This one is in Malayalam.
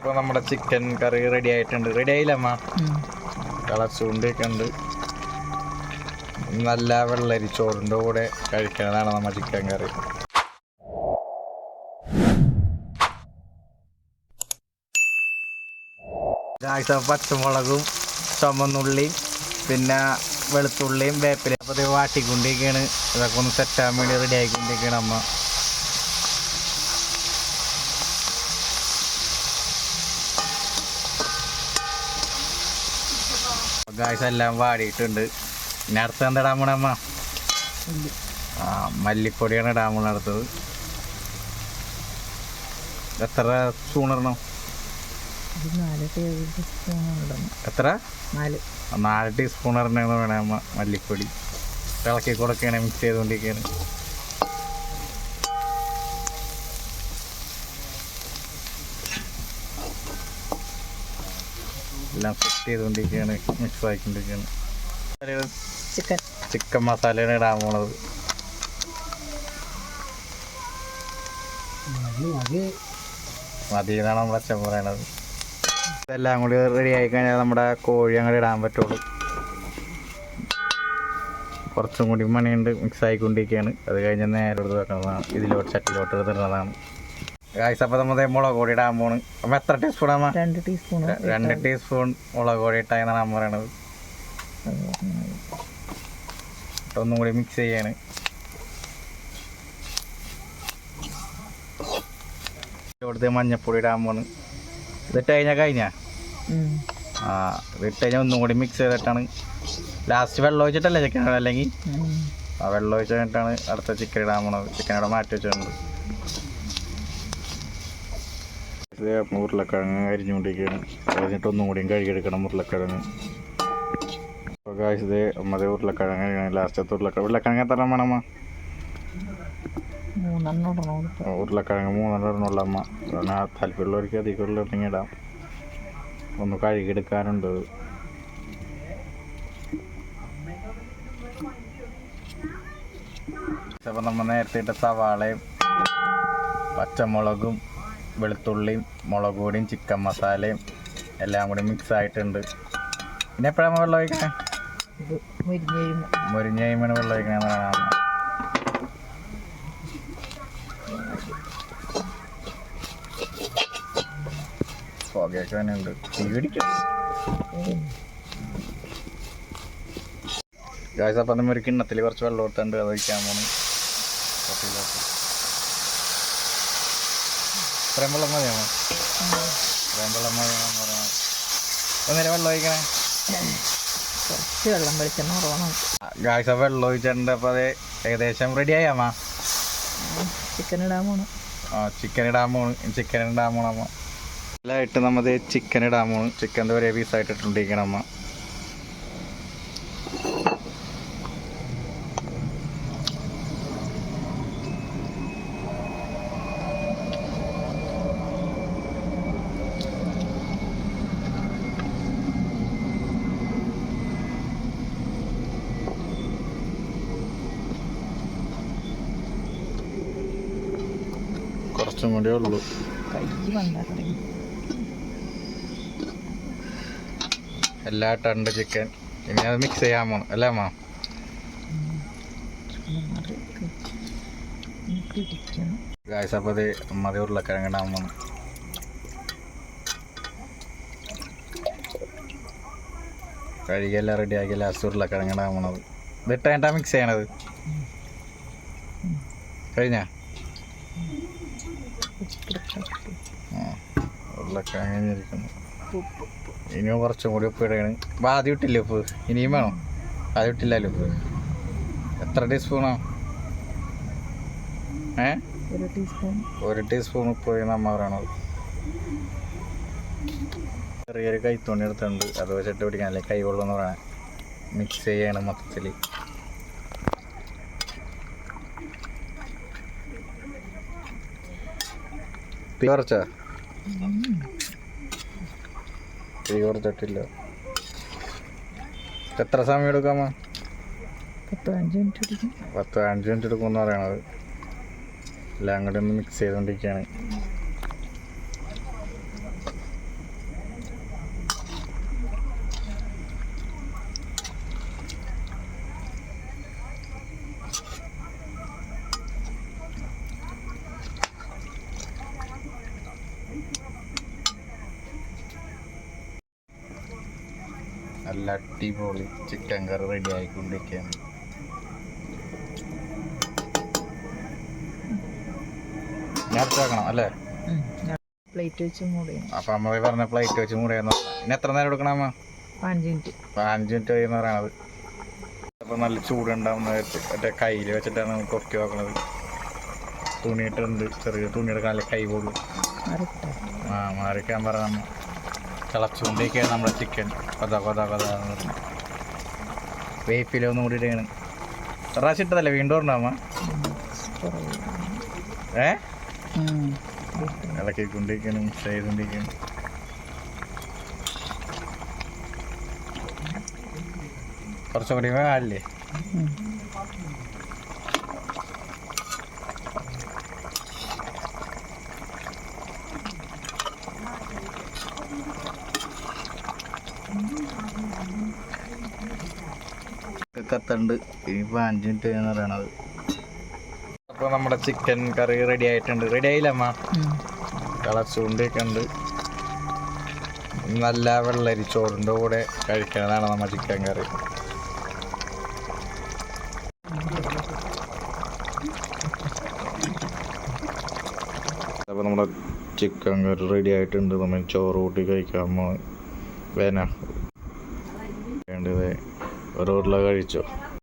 അപ്പോൾ നമ്മുടെ ചിക്കൻ കറി റെഡി ആയിട്ടുണ്ട്. റെഡി ആയില്ല അമ്മ? കളർ ചൂണ്ടയൊക്കെ ഉണ്ട്. നല്ല വെള്ളരി ചോറിന്റെ കൂടെ കഴിക്കുന്നതാണ് നമ്മുടെ ചിക്കൻ കറി. പച്ചമുളകും ചുമന്നുള്ളിയും പിന്നെ വെളുത്തുള്ളിയും വേപ്പില അപ്പോൾ ഇത് വാട്ടിക്കൊണ്ടിരിക്കുകയാണ് ഇതൊക്കെ ഒന്ന് സെറ്റാൻ വേണ്ടി റെഡി ആയിക്കൊണ്ടിരിക്കുകയാണ് അമ്മ. ഗായ്സ് എല്ലാം വാടിയിട്ടുണ്ട്. ഇനി അടുത്ത് എന്താ ഇടാൻ പോണേ അമ്മ? ആ മല്ലിപ്പൊടിയാണ് ഇടാൻ പോണ അടുത്തത്. എത്ര സ്പൂൺ ഇടണം? എത്ര? നാല്. നാല് ടീസ്പൂൺ ഇടണമെന്ന് വേണേ അമ്മ മല്ലിപ്പൊടി. ഇളക്കി കൊടുക്കുകയാണ് മിക്സ് ചെയ്തുകൊണ്ടിരിക്കുകയാണ്. എല്ലാം സെറ്റ് ചെയ്തുകൊണ്ടിരിക്കുകയാണ്. മിക്സ് ആക്കിക്കൊണ്ടിരിക്കുകയാണ് ചിക്കൻ ചിക്കൻ മസാലയാണ് ഇടാൻ പോണത് മതി എന്നാണ് നമ്മുടെ അച്ഛൻ പറയണത്. ഇതെല്ലാം കൂടി റെഡി ആയി കഴിഞ്ഞാൽ നമ്മുടെ കോഴി അങ്ങോട്ട് ഇടാൻ പറ്റുള്ളൂ. കുറച്ചും കൂടി മണിയുണ്ട് മിക്സ് ആയിക്കൊണ്ടിരിക്കുകയാണ് അത് കഴിഞ്ഞ് നേരെ എടുത്ത് വെക്കുന്നതാണ്. ഇതിലോട്ട് ചട്ടിലോട്ട് എടുത്തിടുന്നതാണ് അപ്പോൾ നമ്മൾ മുളക് പൊടി ഇടാൻ പോണ്. അപ്പം എത്ര ടീസ്പൂൺ രണ്ട് ടീസ്പൂൺ രണ്ട് ടീസ്പൂൺ മുളക് പൊടി ഇട്ടായെന്നാണ് അമ്മ പറയണത്. ഒന്നും കൂടി മിക്സ് ചെയ്യാണ്. കൊടുത്ത് മഞ്ഞപ്പൊടി ഇടാൻ പോണ്. ഇതിട്ട് കഴിഞ്ഞാൽ കഴിഞ്ഞാ ആ ഇതിട്ട് കഴിഞ്ഞാൽ ഒന്നും കൂടി മിക്സ് ചെയ്തിട്ടാണ്. ലാസ്റ്റ് വെള്ളം ഒഴിച്ചിട്ടല്ലേ ചിക്കൻ അല്ലെങ്കിൽ? ആ വെള്ളം ഒഴിച്ചിട്ടാണ് അടുത്ത ചിക്കൻ ഇടാൻ പോണത്. ചിക്കൻ ഇവിടെ മാറ്റി വെച്ചിട്ടുണ്ട്. ഉരുളക്കിഴങ്ങ് അരിഞ്ഞുകൊണ്ടിരിക്കുകയാണ്. കഴിഞ്ഞിട്ട് ഒന്നും കൂടിയും കഴുകിയെടുക്കണം ഉരുളക്കിഴങ്ങ് അപ്പോൾ കാശ് ഇത് അമ്മത് ഉരുളക്കിഴങ്ങ് ലാസ്റ്റത്തെ ഉരുളക്കിഴങ്ങ് ഉരുളക്കിഴങ്ങ് എത്ര വേണമ്മ ഉരുളക്കിഴങ്ങ് മൂന്നെണ്ണം ഇടണുള്ള അമ്മ. കാരണം താല്പര്യമുള്ളവർക്ക് അധികം ഉരുളക്കിഴങ്ങ് ഇടാം. ഒന്ന് കഴുകിയെടുക്കാനുണ്ട് എടുക്കാനുണ്ട് അപ്പോൾ നമ്മൾ നേരത്തെ ഇട്ട സവാളയും പച്ചമുളകും വെളുത്തുള്ളിയും മുളക് പൊടിയും ചിക്കൻ മസാലയും എല്ലാം കൂടി മിക്സ് ആയിട്ടുണ്ട്. പിന്നെ എപ്പോഴാണ് വെള്ളം ഒഴിക്കണേ? മുരിഞ്ഞ് കഴിയുമ്പോൾ വെള്ളം ഒഴിക്കണമെന്ന് പറയാം പുകയൊക്കെ തന്നെ ഉണ്ട് തീ പിടിക്കും. ഗായ്സ് അപ്പം നമ്മൾ ഒരു കിണ്ണത്തിൽ കുറച്ച് വെള്ളം കൊടുത്തുണ്ട് അത് ഒഴിക്കാൻ പോണ്. ചട്ടിയിലോട്ട് ഇത്രയും വെള്ളം മതിയാണോ ഇത്രയും വെള്ളം മതിയാണെന്ന് പറയണം ഒന്നേരം വെള്ളം ഒഴിക്കണേ? കുറച്ച് വെള്ളം വെളിച്ചെണ്ണ കുറവാണ്. ഗായ്സ വെള്ളം ഒഴിച്ചിട്ടുണ്ട്. അപ്പോൾ അത് ഏകദേശം റെഡി ആയാമ്മ ചിക്കൻ ഇടാൻ പോണു. ആ ചിക്കൻ ഇടാൻ പോണ്. ചിക്കൻ ഇടാൻ പോണമ്മ എല്ലായിട്ട് നമ്മത് ചിക്കൻ ഇടാൻ പോണു. ചിക്കന്റെ ഒരേ പീസായിട്ട് ഇട്ടുകൊണ്ടിരിക്കണം അമ്മ. കുറച്ചും കൂടിയേ ഉള്ളൂ. എല്ലാ ടണ്ട് ചിക്കൻ ഇനി അത് മിക്സ് ചെയ്യാൻ പോണം. അല്ലേ അമ്മ? ഗായ്സ് അപ്പോൾ അത് മതി ഉരുളക്കിഴങ്ങിടാൻ പോണം. കഴുകിയെല്ലാം റെഡിയാക്കി ലാസ്റ്റ് ഉരുളക്കിഴങ്ങിടാൻ പോണത്. ഇതിട്ടാ മിക്സ് ചെയ്യണത്? കഴിഞ്ഞാ? ഇനിയും കുറച്ചും കൂടി ഉപ്പ് ഇടയാണ് അപ്പം ആദ്യം ഇട്ടില്ലേ ഉപ്പ്? ഇനിയും വേണം. ആദ്യം ഇട്ടില്ലല്ലോ ഉപ്പ്? എത്ര ടീസ്പൂണോ? ഏ? ഒരു ടീസ്പൂൺ. ഒരു ടീസ്പൂൺ ഉപ്പ് നമ്മ പറയണത്. ചെറിയൊരു കൈത്തോണി എടുത്തുണ്ട് അത് വെച്ചിട്ട് പിടിക്കാൻ അല്ലെങ്കിൽ കൈ കൊള്ളുമെന്ന് പറയണേ. മിക്സ് ചെയ്യാണ് മൊത്തത്തിൽ കുറച്ച? തീ കുറച്ചിട്ടില്ല. എത്ര സമയം എടുക്കാമോ പത്ത് അഞ്ച് മിനിറ്റ് എടുക്കും. പത്ത് അഞ്ച് മിനിറ്റ് എടുക്കുമെന്ന് പറയണത്. എല്ലാം കൂടി ഒന്ന് മിക്സ് ചെയ്തുകൊണ്ടിരിക്കുകയാണ് നല്ല അടിപൊളി ചിക്കൻ കറി റെഡി ആയിക്കൊണ്ടിരിക്കുകയാണ്. അല്ലേ? പ്ലേറ്റ് വെച്ച് മൂടി അപ്പം അമ്മ പറഞ്ഞ പ്ലേറ്റ് വെച്ച് ഇനി എത്ര നേരം എടുക്കണം അമ്മ? അഞ്ച് മിനിറ്റ്. അഞ്ച് മിനിറ്റ് കഴിയുന്ന പറയണത്. അപ്പൊ നല്ല ചൂടുണ്ടാവുന്ന മറ്റേ കയ്യിൽ വെച്ചിട്ടാണ് നമുക്ക് കൊക്കി നോക്കണത് തുണിയിട്ടുണ്ട് ചെറിയ തുണി എടുക്കാൻ നല്ല കൈ പോകും ആ മാറിക്കാൻ പറ നമ്മ തിളച്ചുകൊണ്ടിരിക്കുകയാണ് നമ്മുടെ ചിക്കൻ കൊത കൊത കൊത. വേപ്പിലൊന്നും കൂടി ഇടുകയാണ് പ്രാവശ്യം ഇട്ടതല്ലേ വീണ്ടും ഉണ്ടാവുക ഏ? ഇളക്കിക്കൊണ്ടിരിക്കണം മിക്സ് ചെയ്തുകൊണ്ടിരിക്കണം കുറച്ചും കൂടി കാലില്ലേ കത്തുണ്ട്. ഇനിയിപ്പോൾ അഞ്ച് മിനിറ്റ് കഴിഞ്ഞാൽ പറയണത്. അപ്പോൾ നമ്മുടെ ചിക്കൻ കറി റെഡി ആയിട്ടുണ്ട്. റെഡി ആയില്ല അമ്മ? ഉണ്ട് നല്ല വെള്ളരി ചോറിന്റെ കൂടെ കഴിക്കുന്നതാണ് നമ്മുടെ ചിക്കൻ കറി അപ്പോൾ നമ്മുടെ ചിക്കൻ കറി റെഡി ആയിട്ടുണ്ട്. നമ്മൾ ചോറ് കൂട്ടി കഴിക്കാൻ വേന. ഉരുള കഴിച്ചോ?